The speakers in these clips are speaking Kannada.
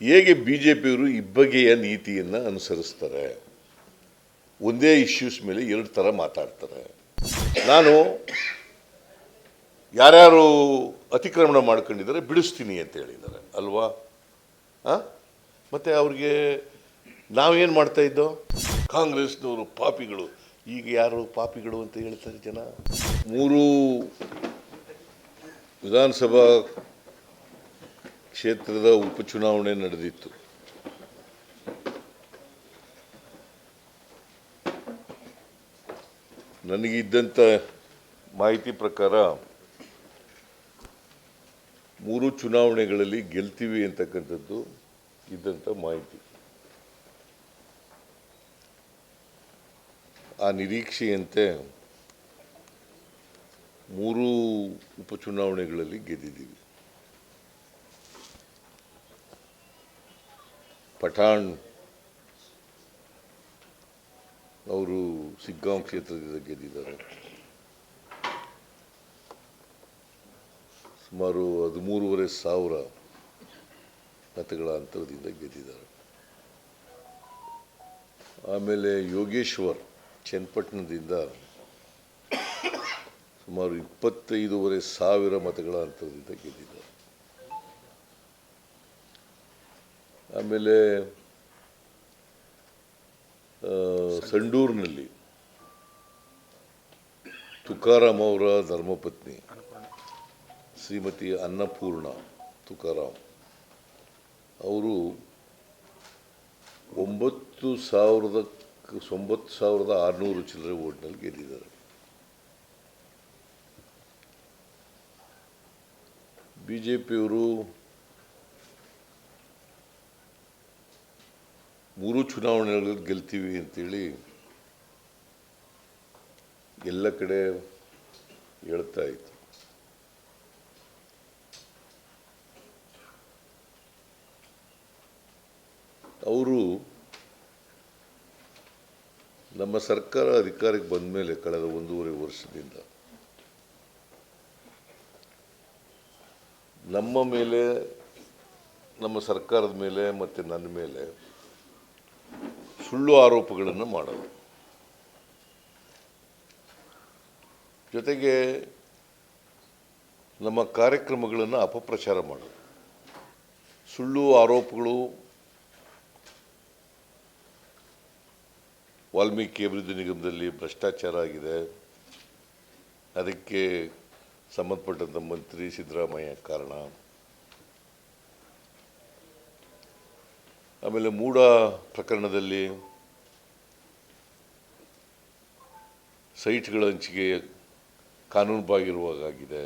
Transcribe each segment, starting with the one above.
ಹೇಗೆ ಬಿ ಜೆ ಪಿಯವರು ಇಬ್ಬಗೆಯ ನೀತಿಯನ್ನು ಅನುಸರಿಸ್ತಾರೆ? ಒಂದೇ ಇಶ್ಯೂಸ್ ಮೇಲೆ ಎರಡು ಥರ ಮಾತಾಡ್ತಾರೆ. ನಾನು ಯಾರ್ಯಾರು ಅತಿಕ್ರಮಣ ಮಾಡ್ಕೊಂಡಿದ್ದಾರೆ ಬಿಡಿಸ್ತೀನಿ ಅಂತ ಹೇಳಿದ್ದಾರೆ, ಅಲ್ವಾ? ಹಾಂ ಮತ್ತು ಅವ್ರಿಗೆ ನಾವೇನು ಮಾಡ್ತಾ ಇದ್ದೋ? ಕಾಂಗ್ರೆಸ್ನವರು ಪಾಪಿಗಳು. ಈಗ ಯಾರು ಪಾಪಿಗಳು ಅಂತ ಹೇಳ್ತಾರೆ ಜನ? ಮೂರು ವಿಧಾನಸಭಾ ಕ್ಷೇತ್ರದ ಉಪಚುನಾವಣೆ ನಡೆದಿತ್ತು. ನನಗಿದ್ದಂಥ ಮಾಹಿತಿ ಪ್ರಕಾರ ಮೂರು ಚುನಾವಣೆಗಳಲ್ಲಿ ಗೆಲ್ತೀವಿ ಅಂತಕ್ಕಂಥದ್ದು ಇದ್ದಂಥ ಮಾಹಿತಿ. ಆ ನಿರೀಕ್ಷೆಯಂತೆ ಮೂರು ಉಪಚುನಾವಣೆಗಳಲ್ಲಿ ಗೆದ್ದಿದ್ದೀವಿ. ಪಠಾಣ್ ಅವರು ಸಿಗ್ಗಾಂ ಕ್ಷೇತ್ರದಿಂದ ಗೆದ್ದಿದ್ದಾರೆ. ಸುಮಾರು ಹದಿಮೂರುವರೆ ಸಾವಿರ ಮತಗಳ ಅಂತರದಿಂದ ಗೆದ್ದಿದ್ದಾರೆ. ಆಮೇಲೆ ಯೋಗೇಶ್ವರ್ ಚನ್ನಪಟ್ಟಣದಿಂದ ಸುಮಾರು ಇಪ್ಪತ್ತೈದೂವರೆ ಸಾವಿರ ಮತಗಳ ಅಂತರದಿಂದ ಗೆದ್ದಿದ್ದಾರೆ. ಆಮೇಲೆ ಸಂಡೂರಿನಲ್ಲಿ ತುಕಾರಾಮ್ ಅವರ ಧರ್ಮಪತ್ನಿ, ಶ್ರೀಮತಿ ಅನ್ನಪೂರ್ಣ ತುಕಾರಾಮ್, ಅವರು ಒಂಬತ್ತು ಸಾವಿರದ ಒಂಬತ್ತು ಸಾವಿರದ ಆರುನೂರು ಚಿಲ್ಲರೆ ಓಟ್ನಲ್ಲಿ ಗೆದ್ದಿದ್ದಾರೆ. ಬಿ ಜೆ ಪಿಯವರು ಮೂರು ಚುನಾವಣೆಗಳಲ್ಲಿ ಗೆಲ್ತೀವಿ ಅಂತೇಳಿ ಎಲ್ಲ ಕಡೆ ಹೇಳ್ತಾ ಇತ್ತು ಅವರು ನಮ್ಮ ಸರ್ಕಾರ ಅಧಿಕಾರಕ್ಕೆ ಬಂದ ಮೇಲೆ ಕಳೆದ ಒಂದೂವರೆ ವರ್ಷದಿಂದ ನಮ್ಮ ಮೇಲೆ, ನಮ್ಮ ಸರ್ಕಾರದ ಮೇಲೆ ಮತ್ತು ನನ್ನ ಮೇಲೆ ಸುಳ್ಳು ಆರೋಪಗಳನ್ನು ಮಾಡೋದು. ಜೊತೆಗೆ ನಮ್ಮ ಕಾರ್ಯಕ್ರಮಗಳನ್ನು ಅಪಪ್ರಚಾರ ಮಾಡೋದು. ಸುಳ್ಳು ಆರೋಪಗಳು ವಾಲ್ಮೀಕಿ ಅಭಿವೃದ್ಧಿ ನಿಗಮದಲ್ಲಿ ಭ್ರಷ್ಟಾಚಾರ ಆಗಿದೆ. ಅದಕ್ಕೆ ಸಂಬಂಧಪಟ್ಟಂಥ ಮಂತ್ರಿ ಸಿದ್ದರಾಮಯ್ಯ ಕಾರಣ. ಆಮೇಲೆ ಮೂಡ ಪ್ರಕರಣದಲ್ಲಿ ಸೈಟ್ಗಳ ಹಂಚಿಕೆ ಕಾನೂನುಬಾಗಿರುವಾಗಿದೆ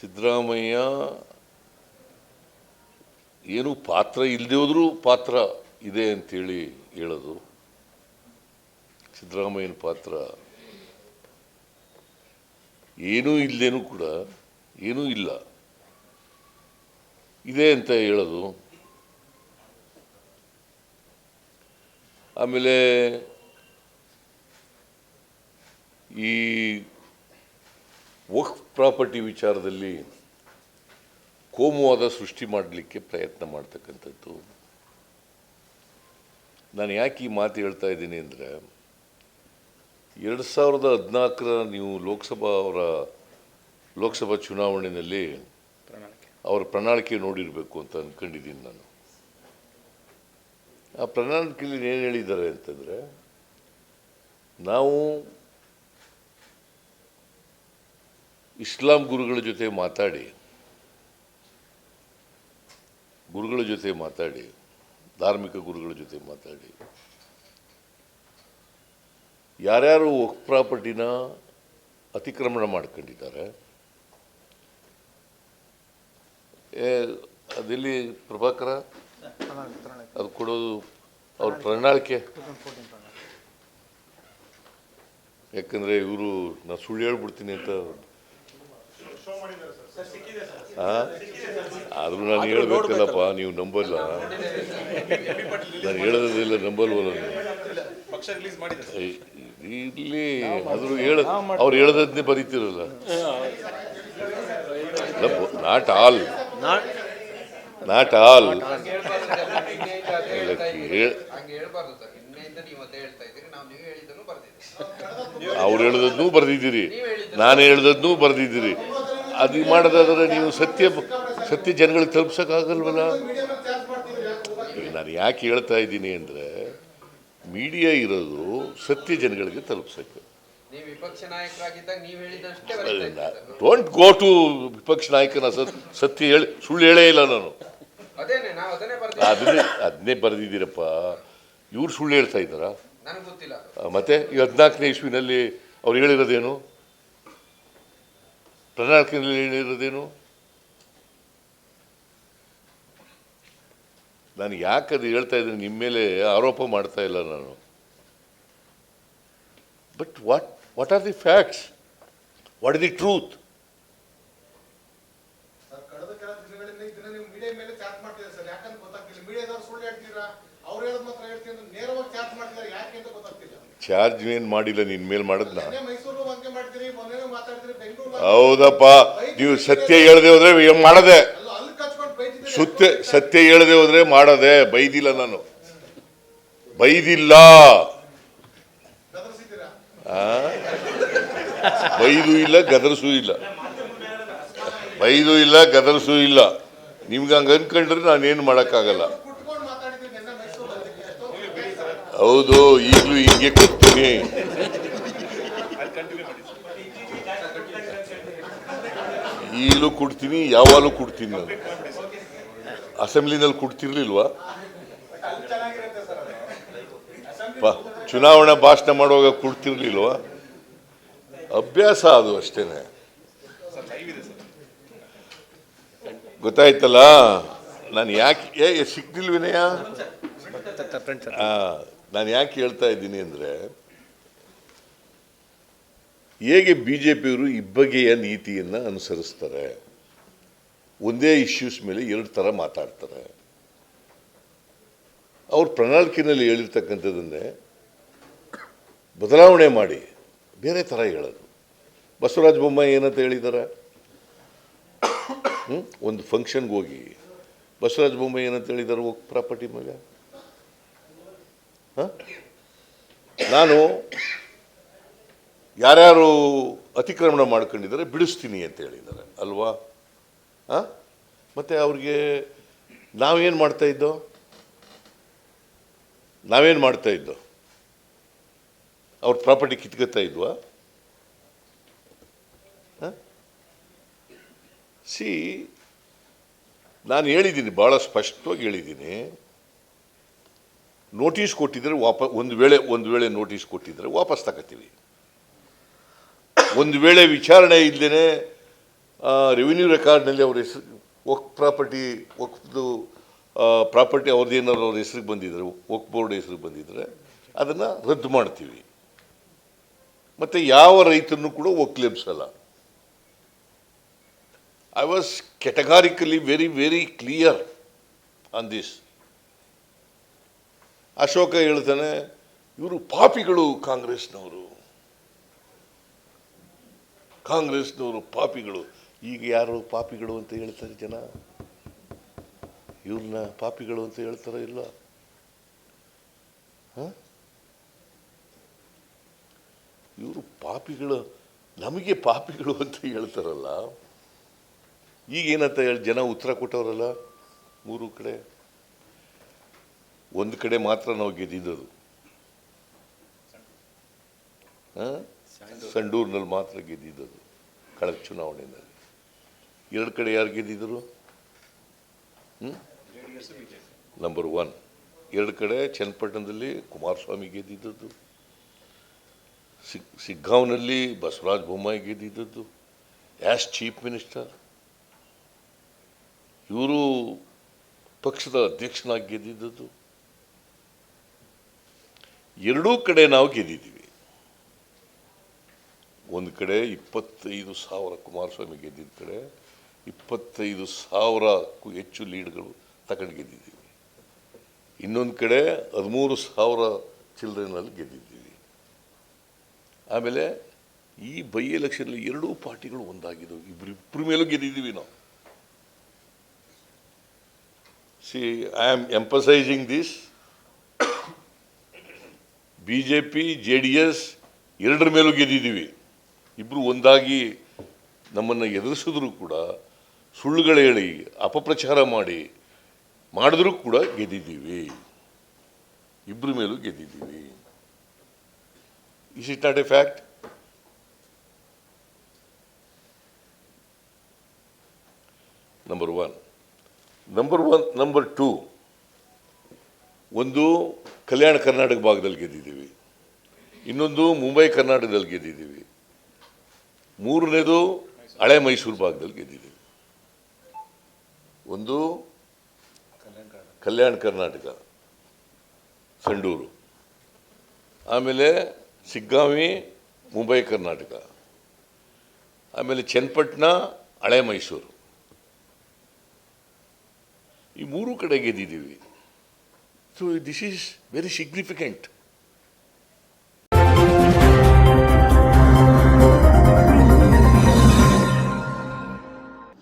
ಸಿದ್ದರಾಮಯ್ಯ ಏನು ಪಾತ್ರ ಇಲ್ಲದೆ ಹೋದರೂ ಪಾತ್ರ ಇದೆ ಅಂತೇಳಿ ಹೇಳೋದು. ಸಿದ್ದರಾಮಯ್ಯನ ಪಾತ್ರ ಏನೂ ಇಲ್ಲದೇನೂ ಕೂಡ ಏನೂ ಇಲ್ಲ. ಇದೆ ಅಂತ ಹೇಳೋದು. ಆಮೇಲೆ ಈ ವಕ್ಫ್ ಪ್ರಾಪರ್ಟಿ ವಿಚಾರದಲ್ಲಿ ಕೋಮುವಾದ ಸೃಷ್ಟಿ ಮಾಡಲಿಕ್ಕೆ ಪ್ರಯತ್ನ ಮಾಡ್ತಕ್ಕಂಥದ್ದು. ನಾನು ಯಾಕೆ ಈ ಮಾತು ಹೇಳ್ತಾ ಇದ್ದೀನಿ ಅಂದರೆ, ಎರಡು ಸಾವಿರದ ಹದಿನಾಲ್ಕರ ನೀವು ಲೋಕಸಭಾ ಅವರ ಲೋಕಸಭಾ ಚುನಾವಣೆಯಲ್ಲಿ ಅವರ ಪ್ರಣಾಳಿಕೆ ನೋಡಿರಬೇಕು ಅಂತ ಅಂದ್ಕೊಂಡಿದ್ದೀನಿ ನಾನು. ಆ ಪ್ರಣಾಳಿಕೆಯಲ್ಲಿ ಏನು ಹೇಳಿದ್ದಾರೆ ಅಂತಂದರೆ, ನಾವು ಇಸ್ಲಾಂ ಗುರುಗಳ ಜೊತೆ ಮಾತಾಡಿ, ಗುರುಗಳ ಜೊತೆ ಮಾತಾಡಿ, ಧಾರ್ಮಿಕ ಗುರುಗಳ ಜೊತೆ ಮಾತಾಡಿ, ಯಾರ್ಯಾರು ವಕ್ ಪ್ರಾಪರ್ಟಿನ ಅತಿಕ್ರಮಣ ಮಾಡ್ಕೊಂಡಿದ್ದಾರೆ ಅದೆಲ್ಲಿ ಪ್ರಭಾಕರ? ಅದು ಕೊಡೋದು ಅವ್ರ ಪ್ರಣಾಳಿಕೆ. ಯಾಕಂದ್ರೆ ಇವರು ನಾ ಸುಳ್ಳು ಹೇಳ್ಬಿಡ್ತೀನಿ ಅಂತ ಆ? ಆದ್ರೂ ನಾನು ಹೇಳ್ಬೇಕಲ್ಲಪ್ಪ ನೀವು ನಂಬಲ್ಲ. ನಾನು ಹೇಳೋದಿಲ್ಲ ನಂಬಲ್ವಲ್ಲ ನೀವು ಪಕ್ಷ ರಿಲೀಸ್ ಮಾಡಿದೆ. ಸರ್. ಇಲ್ಲಿ ಆದರೂ ಹೇಳ. ಅವ್ರು ಹೇಳದನ್ನೇ ಬರೀತಿರಲ್ಲ. Not all. ನಾಟ್ ಆಲ್ ಅವ್ರು ಹೇಳ್ದದ್ನೂ ಬರ್ದಿದ್ದೀರಿ. ನಾನು ಹೇಳ್ದದ್ನೂ ಬರ್ದಿದ್ದೀರಿ. ಅದು ಮಾಡೋದಾದ್ರೆ ನೀವು ಸತ್ಯ ಸತ್ಯ ಜನಗಳಿಗೆ ತಲುಪ್ಸೋಕ್ಕಾಗಲ್ವಲ್ಲ? ಈಗ ನಾನು ಯಾಕೆ ಹೇಳ್ತಾ ಇದ್ದೀನಿ ಅಂದರೆ ಮೀಡಿಯಾ ಇರೋದು ಸತ್ಯ ಜನಗಳಿಗೆ ತಲುಪ್ಸೋಕ್ಕೆ. ನೀವು ವಿಪಕ್ಷ ನಾಯಕರಾಗಿದ್ದಾಗ ನೀವು ಹೇಳಿದಷ್ಟೇ ಬರೀತಾ ಇದ್ದೀರಿ ಸರ್. ಡೋಂಟ್ ಗೋ ಟು ವಿಪಕ್ಷ ನಾಯಕನ ಸತ್ ಸತ್ಯ ಹೇಳಿ ಸುಳ್ಳು ಹೇಳೇ ಇಲ್ಲ ನಾನು. ಅದೇನೆ ನಾವು ಅದನ್ನೇ ಅದನ್ನೇ ಅದನ್ನೇ ಬರೆದಿದ್ದೀರಪ್ಪ. ಇವ್ರು ಸುಳ್ಳು ಹೇಳ್ತಾ ಇದ್ದಾರಾ? ನನಗೆ ಗೊತ್ತಿಲ್ಲ ಅದು. ಆ, ಮತ್ತೆ ಈ ಹದಿನಾಲ್ಕನೇ ಇಸ್ವಿನಲ್ಲಿ ಅವ್ರು ಹೇಳಿರೋದೇನು? ಪ್ರಣಾಳಿಕೆಯಲ್ಲಿ ಹೇಳಿರೋದೇನು? ನಾನು ಯಾಕೆ ಅದು ಹೇಳ್ತಾ ಇದ್ದೀನಿ? ನಿಮ್ಮ ಮೇಲೆ ಆರೋಪ ಮಾಡ್ತಾ ಇಲ್ಲ ನಾನು. But what what are the facts? What is the truth? Charge ಏನು ಮಾಡಿಲ್ಲ ನಿನ್ನ ಮೇಲೆ ಮಾಡಿದ್ನ? ಹೌದಪ್ಪ. ನೀವು ಸತ್ಯ ಹೇಳದೆ ಹೋದ್ರೆ ಮಾಡದೆ? ಸುತ್ತ ಸತ್ಯ ಹೇಳದೆ ಹೋದ್ರೆ ಮಾಡದೆ? ಬೈದಿಲ್ಲ ನಾನು. ಬೈದಿಲ್ಲ? ಬೈದು ಇಲ್ಲ, ಗದರಿಸೂ ಇಲ್ಲ. ಬೈದು ಇಲ್ಲ, ಗದರಿಸೂ ಇಲ್ಲ. ನಿಮ್ಗೆ ಹಂಗೆ ಅನ್ಕೊಂಡ್ರೆ ನಾನೇನು ಮಾಡೋಕ್ಕಾಗಲ್ಲ. ಹೌದು, ಈಗಲೂ ಹಿಂಗೆ ಕೊಡ್ತೀನಿ. ಈಗಲೂ ಕೊಡ್ತೀನಿ, ಯಾವಾಗಲೂ ಕೊಡ್ತೀನಿ ನಾನು. ಅಸೆಂಬ್ಲಿನಲ್ಲಿ ಕೊಡ್ತಿರ್ಲಿಲ್ವಾ? ಪ- ಚುನಾವಣಾ ಭಾಷಣ ಮಾಡುವಾಗ ಕೊಡ್ತಿರ್ಲಿಲ್ವಾ ಅಭ್ಯಾಸ ಅದು ಅಷ್ಟೇನೆ. ಗೊತ್ತಾಯ್ತಲ್ಲ? ನಾನು ಯಾಕೆ ಸಿಕ್ತಿಲ್ ವಿನಯ? ನಾನು ಯಾಕೆ ಹೇಳ್ತಾ ಇದ್ದೀನಿ ಅಂದರೆ, ಹೇಗೆ ಬಿ ಜೆ ಪಿಯವರು ಇಬ್ಬಗೆಯ ನೀತಿಯನ್ನು ಅನುಸರಿಸ್ತಾರೆ? ಒಂದೇ ಇಶ್ಯೂಸ್ ಮೇಲೆ ಎರಡು ಥರ ಮಾತಾಡ್ತಾರೆ. ಅವ್ರ ಪ್ರಣಾಳಿಕೆಯಲ್ಲಿ ಹೇಳಿರ್ತಕ್ಕಂಥದ್ದನ್ನೇ ಬದಲಾವಣೆ ಮಾಡಿ. ಬೇರೆ ಥರ ಹೇಳೋದು. ಬಸವರಾಜ ಬೊಮ್ಮಾಯಿ ಏನಂತ ಹೇಳಿದ್ದಾರೆ ಒಂದು ಫಂಕ್ಷನ್ಗೆ ಹೋಗಿ. ಬಸವರಾಜ ಬೊಮ್ಮಾಯಿ ಏನಂತ ಹೇಳಿದ್ದಾರೆ ಹೋಗಿ ಪ್ರಾಪರ್ಟಿ ಮಗ. ಹಾಂ? ನಾನು ಯಾರ್ಯಾರು ಅತಿಕ್ರಮಣ ಮಾಡ್ಕೊಂಡಿದ್ದಾರೆ ಬಿಡಿಸ್ತೀನಿ ಅಂತ ಹೇಳಿದ್ದಾರೆ ಅಲ್ವಾ? ಹಾಂ? ಮತ್ತು ಅವ್ರಿಗೆ ನಾವೇನು ಮಾಡ್ತಾಯಿದ್ದೋ ನಾವೇನು ಮಾಡ್ತಾ ಇದ್ದೋ? ಅವ್ರ ಪ್ರಾಪರ್ಟಿ ಕಿತ್ಕೊತಾ ಇದ್ವಾ? ಸಿ, ನಾನು ಹೇಳಿದ್ದೀನಿ ಭಾಳ ಸ್ಪಷ್ಟವಾಗಿ ಹೇಳಿದ್ದೀನಿ. ನೋಟಿಸ್ ಕೊಟ್ಟಿದ್ರೆ ವಾಪ, ಒಂದು ವೇಳೆ ಒಂದು ವೇಳೆ ನೋಟಿಸ್ ಕೊಟ್ಟಿದ್ರೆ ವಾಪಸ್ ತಗೋತೀವಿ. ಒಂದು ವೇಳೆ ವಿಚಾರಣೆ ಇಲ್ಲದೇ ರೆವಿನ್ಯೂ ರೆಕಾರ್ಡ್ನಲ್ಲಿ ಅವ್ರ ಹೆಸರು ಒಕ್ ಪ್ರಾಪರ್ಟಿ, ವಕ್ದು ಪ್ರಾಪರ್ಟಿ ಅವ್ರದ್ದು ಏನಾದ್ರು ಅವ್ರ ಹೆಸ್ರಿಗೆ ಬಂದಿದ್ರೆ ಒಕ್ ಬೋರ್ಡ್ ಹೆಸ್ರಿಗೆ ಬಂದಿದ್ರೆ, ಅದನ್ನು ರದ್ದು ಮಾಡ್ತೀವಿ. ಮತ್ತು ಯಾವ ರೈತನೂ ಕೂಡ ಒಕ್ಲೆಬ್ಸಲ್ಲ I was categorically very very clear on this Ashoka ಹೇಳ್ತಾನೆ, ಇವರು ಪಾಪಿಗಳು ಕಾಂಗ್ರೆಸ್ನವರು. ಕಾಂಗ್ರೆಸ್ನವರು ಪಾಪಿಗಳು. ಈಗ ಯಾರು ಪಾಪಿಗಳು ಅಂತ ಹೇಳ್ತಾರೆ ಜನ? ಇವ್ರನ್ನ ಪಾಪಿಗಳು ಅಂತ ಹೇಳ್ತಾರ ಇಲ್ಲ ಇವರು ಪಾಪಿಗಳು, ನಮಗೆ ಪಾಪಿಗಳು ಅಂತ ಹೇಳ್ತಾರಲ್ಲ. ಈಗ ಏನಂತ ಹೇಳಿ ಜನ ಉತ್ತರ ಕೊಟ್ಟವರಲ್ಲ ಮೂರು ಕಡೆ? ಒಂದು ಕಡೆ ಮಾತ್ರ ನಾವು ಗೆದ್ದಿದ್ದದು? ಸಂಡೂರಿನಲ್ಲಿ ಮಾತ್ರ ಗೆದ್ದಿದ್ದದು ಕಳೆದ ಚುನಾವಣೆಯಲ್ಲಿ. ಎರಡು ಕಡೆ ಯಾರು ಗೆದ್ದಿದ್ದರು ನಂಬರ್ ಒನ್ ಎರಡು ಕಡೆ ಚನ್ನಪಟ್ಟಣದಲ್ಲಿ ಕುಮಾರಸ್ವಾಮಿ ಗೆದ್ದಿದ್ದದ್ದು. ಸಿಗ್, ಸಿಗ್ಗಾಂವ್ನಲ್ಲಿ ಬಸವರಾಜ ಬೊಮ್ಮಾಯಿ ಗೆದ್ದಿದ್ದದ್ದು ಆ್ಯಸ್ ಚೀಫ್ ಮಿನಿಸ್ಟರ್ ಇವರು ಪಕ್ಷದ ಅಧ್ಯಕ್ಷನಾಗಿ ಗೆದ್ದಿದ್ದದ್ದು. ಎರಡೂ ಕಡೆ ನಾವು ಗೆದ್ದಿದ್ದೀವಿ. ಒಂದು ಕಡೆ ಇಪ್ಪತ್ತೈದು ಸಾವಿರ ಕುಮಾರಸ್ವಾಮಿ ಗೆದ್ದಿದ್ದ ಕಡೆ, ಇಪ್ಪತ್ತೈದು ಸಾವಿರಕ್ಕೂ ಹೆಚ್ಚು ಲೀಡ್ಗಳು ತಗೊಂಡು ಗೆದ್ದಿದ್ದೀವಿ. ಇನ್ನೊಂದು ಕಡೆ ಹದಿಮೂರು ಸಾವಿರ ಚಿಲ್ಡ್ರನಲ್ಲಿ ಗೆದ್ದಿದ್ದೀವಿ. ಆಮೇಲೆ ಈ ಬೈ ಎಲೆಕ್ಷನ್ ಎರಡೂ ಪಾರ್ಟಿಗಳು ಒಂದಾಗಿದ್ದವು. ಇಬ್ಬರು ಇಬ್ಬರ ಮೇಲೂ ಗೆದ್ದಿದ್ದೀವಿ ನಾವು. See I am emphasizing this B J P J D S ಎರಡರ ಮೇಲೂ ಗೆದ್ದಿದ್ದೀವಿ. ಇಬ್ಬರು ಒಂದಾಗಿ ನಮ್ಮನ್ನು ಎದುರಿಸಿದ್ರು ಕೂಡ ಸುಳ್ಳುಗಳು ಹೇಳಿ, ಅಪಪ್ರಚಾರ ಮಾಡಿ ಮಾಡಿದ್ರೂ ಕೂಡ ಗೆದ್ದಿದ್ದೀವಿ. ಇಬ್ಬರ ಮೇಲೂ ಗೆದ್ದಿದ್ದೀವಿ. Is it not a fact number one number one number two ಒಂದು ಕಲ್ಯಾಣ ಕರ್ನಾಟಕ ಭಾಗದಲ್ಲಿ ಗೆದ್ದಿದ್ದೀವಿ. ಇನ್ನೊಂದು ಮುಂಬೈ ಕರ್ನಾಟಕದಲ್ಲಿ ಗೆದ್ದಿದ್ದೀವಿ. ಮೂರನೇದು ಹಳೆ ಮೈಸೂರು ಭಾಗದಲ್ಲಿ ಗೆದ್ದಿದ್ದೀವಿ. ಒಂದು ಕಲ್ಯಾಣ ಕರ್ನಾಟಕ. ಸಂಡೂರು. ಆಮೇಲೆ ಸಿಗ್ಗಾಂವಿ, ಮುಂಬೈ, ಕರ್ನಾಟಕ. ಆಮೇಲೆ ಚನ್ನಪಟ್ಟಣ, ಹಳೆ ಮೈಸೂರು. ಈ ಮೂರು ಕಡೆ ಗೆದ್ದಿದ್ದೀವಿ. So this is very significant